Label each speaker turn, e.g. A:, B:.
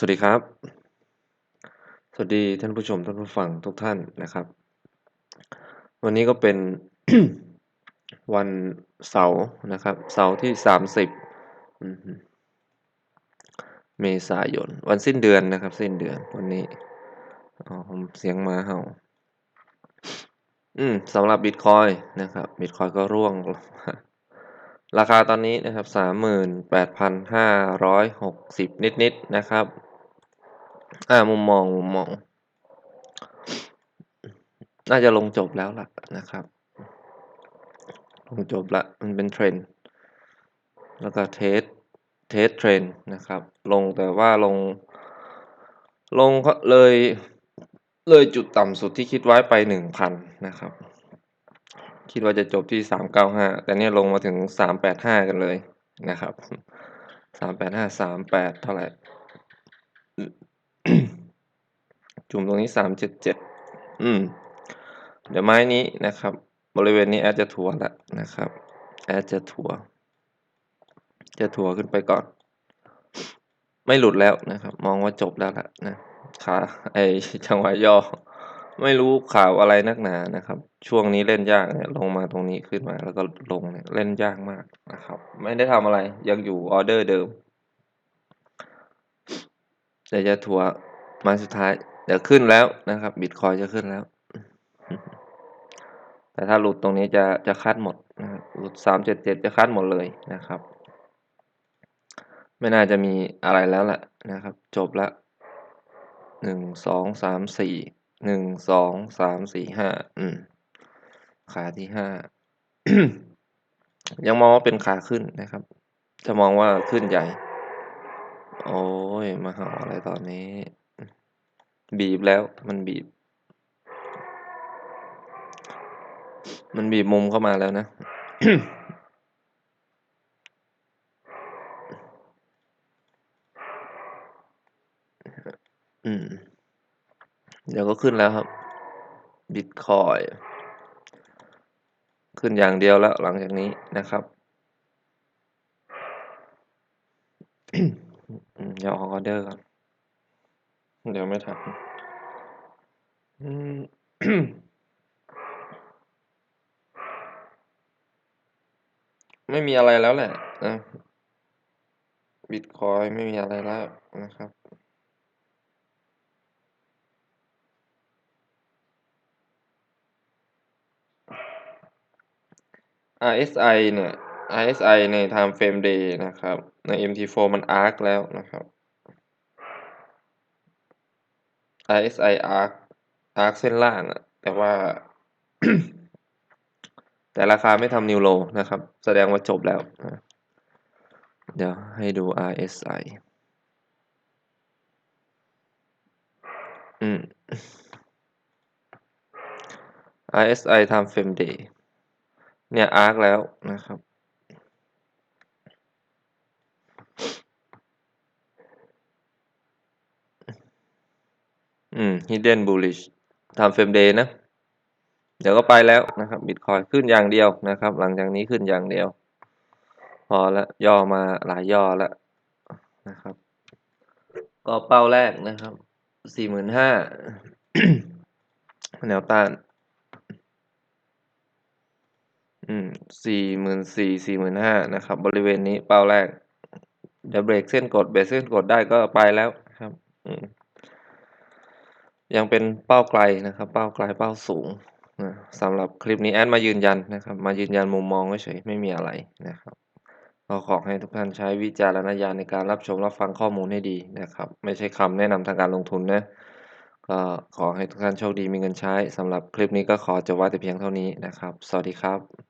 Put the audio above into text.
A: สวัสดีครับ สวัสดีท่านผู้ชมท่านผู้ฟังทุกท่านนะครับ วันนี้ก็เป็นวันเสาร์นะครับ เสาร์ที่30อือฮึเมษายน วันสิ้นเดือนนะครับ สิ้นเดือนวันนี้อ๋อเสียงมาเห่า อืมสำหรับบิตคอยนะครับบิตคอยก็ร่วง ราคาตอนนี้นะครับ38,560นิดๆนะครับ อ่า มุมมอง มุมมอง น่าจะลงจบแล้วล่ะนะครับ ลงจบล้วมันเป็น trend แล้วก็เทส เทสต์ trend นะครับ ลงแต่ว่าลง ลงเลย เลยจุดต่ำสุดที่คิดไว้ไป1,000นนะครับ คิดว่าจะจบที่395แต่เนี่ยลงมาถึง385กันเลยนะครับ385 38เท่าไหรอือ จุ่มตรงนี้377อืม เดี๋ยวไม้นี้นะครับ บริเวณนี้แอดจะถัวแล้วนะครับ แอดจะถัว จะถัวขึ้นไปก่อน ไม่หลุดแล้วนะครับ มองว่าจบแล้วละนะขาไอจังหวะย่อ ไม่รู้ข่าวอะไรนักหนานะครับ ช่วงนี้เล่นยากเนี่ยลงมาตรงนี้ขึ้นมา แล้วก็ลงเนี่ยเล่นยากมากนะครับ ไม่ได้ทำอะไรยังอยู่ออเดอร์เดิมแต่จะถัวม้สุดท้าย เดี๋ยวขึ้นแล้วนะครับบิตคอยจะขึ้นแล้ว แต่ถ้าหลุดตรงนี้จะจะคัดหมดนะครับหลุด377จะคัดหมดเลยนะครับ ไม่น่าจะมีอะไรแล้วแหละนะครับ จบแล้ว1 2 3 4 1 2 3 4 5อืมขาที่5ยังมองว่าเป็นขาขึ้นนะครับ จะมองว่าขึ้นใหญ่ โอ๊ยมาห่าอะไรตอนนี้ บีบแล้วมันบีบ มันบีบมุมเข้ามาแล้วนะ อืม เดี๋ยวก็ขึ้นแล้วครับ บิตคอยขึ้นอย่างเดียวแล้วหลังจากนี้นะครับเดี๋ยวออกออเดอร์ก่อนเดี๋ยวไม่ทันอืม ไม่มีอะไรแล้วแหละนะบิตคอยไม่มีอะไรแล้วนะครับ RSI เนี่ย RSI ใน Time Frame Day นะครับ ใน MT4 มัน Arc แล้วนะครับ RSI Arc Arc เส้นล่างอะแต่ว่า แต่ราคาไม่ทำ New Low นะครับ แสดงว่าจบแล้วนะเดี๋ยวให้ดู RSI อืม RSI Time Frame Day เนี่ย Arc แล้วนะครับ อืม Hidden Bullish Time Frame Day นะ เดี๋ยวก็ไปแล้วนะครับบิตคอยขึ้นอย่างเดียวนะครับ หลังจากนี้ขึ้นอย่างเดียว พอแล้วย่อมาหลายย่อแล้วนะครับ ก็เป้าแรกนะครับ45,000แนวต้านอืม44,000 45,000นะครับ บริเวณนี้เป้าแรกเดี๋ยวเบรกเส้นกดเบรกเส้นกดได้ก็ไปแล้วครับ อืม ยังเป็นเป้าไกลนะครับ เป้าไกลเป้าสูงนะสำหรับคลิปนี้แอดมายืนยันนะครับ มายืนยันมุมมองเฉยไม่มีอะไรนะครับก็ขอให้ทุกท่านใช้วิจารณญาณในการรับชมรับฟังข้อมูลให้ดีนะครับ ไม่ใช่คำแนะนำทางการลงทุนนะก็ขอให้ทุกท่านโชคดีมีเงินใช้สำหรับคลิปนี้ก็ขอจบไว้แต่เพียงเท่านี้นะครับ สวัสดีครับ